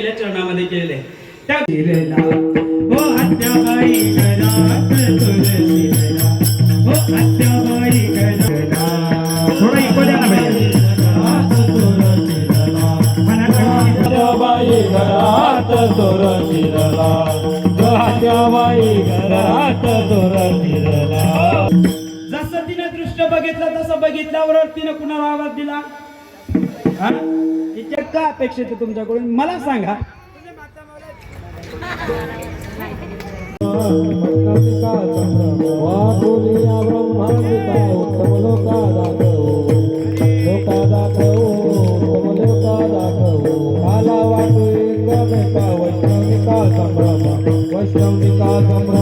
चरणामध्ये केलेले आहे. त्या गिरेला हो हो थोडा इको द्या ना जसं तिने दृश्य बघितलं तसं बघितल्यावर तिने कुणाला आवाज दिला हा? का अपेक्षित आहे तुमच्याकडून मला सांगा वैष्णविका संभ्रमा वैष्णविका संभ्रमा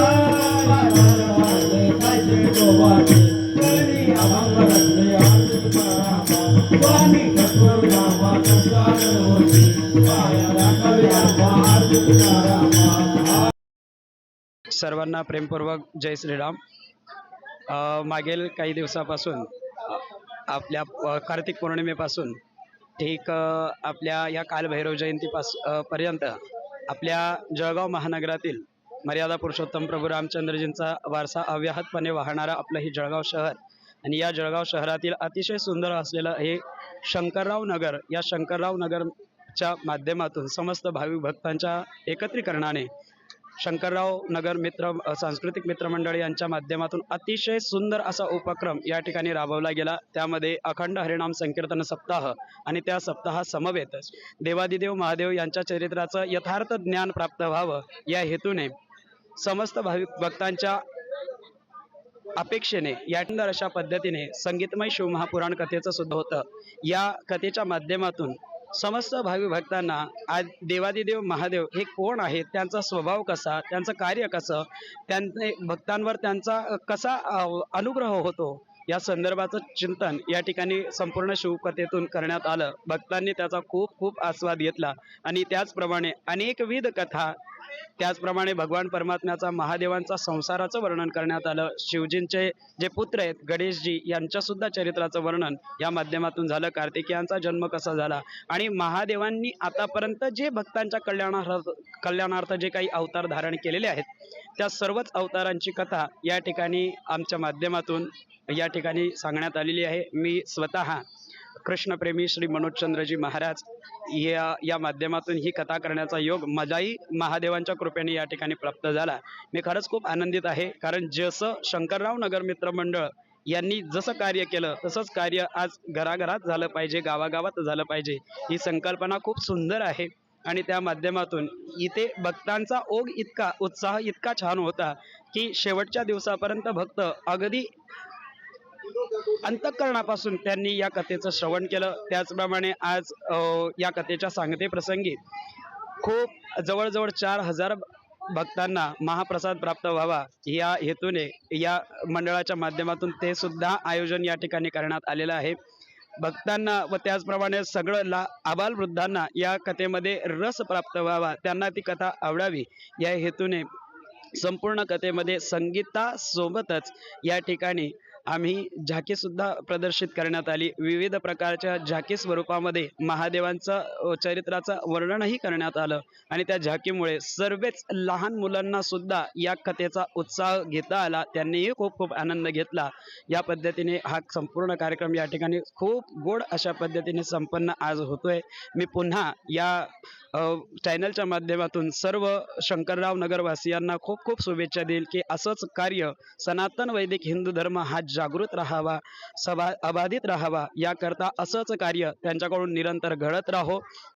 सर्वांना प्रेमपूर्वक जय श्रीराम. मागील काही दिवसापासून आपल्या कार्तिक पौर्णिमेपासून ठीक आपल्या या कालभैरव जयंतीपास पर्यंत आपल्या जळगाव महानगरातील मर्यादा पुरुषोत्तम प्रभू रामचंद्रजींचा वारसा अव्याहतपणे वाहणारं आपलं हे जळगाव शहर आणि या जळगाव शहरातील अतिशय सुंदर असलेलं हे शंकरराव नगर या शंकरराव नगरच्या माध्यमातून समस्त भाविक भक्तांच्या एकत्रीकरणाने शंकरराव नगर मित्र सांस्कृतिक मित्रमंडळ यांच्या माध्यमातून अतिशय सुंदर असा उपक्रम या ठिकाणी राबवला गेला. त्यामध्ये अखंड हरिणाम संकीर्तन सप्ताह आणि त्या सप्ताहा समवेतच देवादिदेव महादेव यांच्या चरित्राचं यथार्थ ज्ञान प्राप्त व्हावं या हेतूने समस्त भाविक भक्तांच्या अपेक्षेने याटंदर अशा पद्धतीने संगीतमय शिवमहापुराण कथेचं सुद्धा होतं. या कथेच्या माध्यमातून समस्त भावी भक्तांना आज देवादिदेव महादेव हे कोण आहेत त्यांचा स्वभाव कसा त्यांचं कार्य कसं त्यांचे भक्तांवर त्यांचा कसा अनुग्रह होतो या संदर्भाचं चिंतन या ठिकाणी संपूर्ण शिवकथेतून करण्यात आलं. भक्तांनी त्याचा खूप खूप आस्वाद घेतला. आणि त्याचप्रमाणे अनेकविध कथा त्याचप्रमाणे भगवान परमात्म्याचा महादेवांचा संसाराचं वर्णन करण्यात आलं. शिवजींचे जे पुत्र आहेत गणेशजी यांच्या सुद्धा चरित्राचं वर्णन या माध्यमातून झालं. कार्तिकीयांचा जन्म कसा झाला? आणि महादेवांनी आतापर्यंत जे भक्तांच्या कल्याणार्थ कल्याणार्थ जे काही अवतार धारण केलेले आहेत त्या सर्वच अवतारांची कथा या ठिकाणी आमच्या माध्यमातून या ठिकाणी सांगण्यात आलेली आहे. मी स्वतः कृष्णप्रेमी श्री मनोजचंद्रजी महाराज या या माध्यमातून ही कथा करण्याचा योग मलाही महादेवांच्या कृपेने या ठिकाणी प्राप्त झाला. मी खरंच खूप आनंदित आहे कारण जसं शंकरराव नगर मित्र मंडळ यांनी जसं कार्य केलं तसंच कार्य आज घराघरात झालं पाहिजे गावागावात झालं पाहिजे ही संकल्पना खूप सुंदर आहे. आणि त्या माध्यमातून इथे भक्तांचा ओघ इतका उत्साह इतका छान होता की शेवटच्या दिवसापर्यंत भक्त अगदी अंतःकरणापासून त्यांनी या कथेचं श्रवण केलं. त्याचप्रमाणे आज या कथेच्या सांगते प्रसंगी खूप जवळजवळ चार हजार भक्तांना महाप्रसाद प्राप्त व्हावा या हेतूने या मंडळाच्या माध्यमातून ते सुद्धा आयोजन या ठिकाणी करण्यात आलेलं आहे. भक्तांना व त्याचप्रमाणे सगळं ला आबाल वृद्धांना या कथेमध्ये रस प्राप्त व्हावा त्यांना ती कथा आवडावी या हेतूने संपूर्ण कथेमध्ये संगीतासोबतच या ठिकाणी आम्ही झाकी सुद्धा प्रदर्शित करण्यात आली. विविध प्रकारच्या झाकी स्वरूपामध्ये महादेवांचं चरित्राचं वर्णनही करण्यात आलं आणि त्या झाकीमुळे सर्वच लहान मुलांना सुद्धा या कथेचा उत्साह घेता आला. त्यांनीही खूप खूप आनंद घेतला. या पद्धतीने हा संपूर्ण कार्यक्रम या ठिकाणी खूप गोड अशा पद्धतीने संपन्न आज होतोय. मी पुन्हा या चॅनलच्या माध्यमातून सर्व शंकरराव नगरवासियांना खूप खूप शुभेच्छा देईल की असंच कार्य सनातन वैदिक हिंदू धर्म हा जागृत राहावा सबा अबाधित राहावा. याकरता असंच कार्य त्यांच्याकडून निरंतर घडत राहो.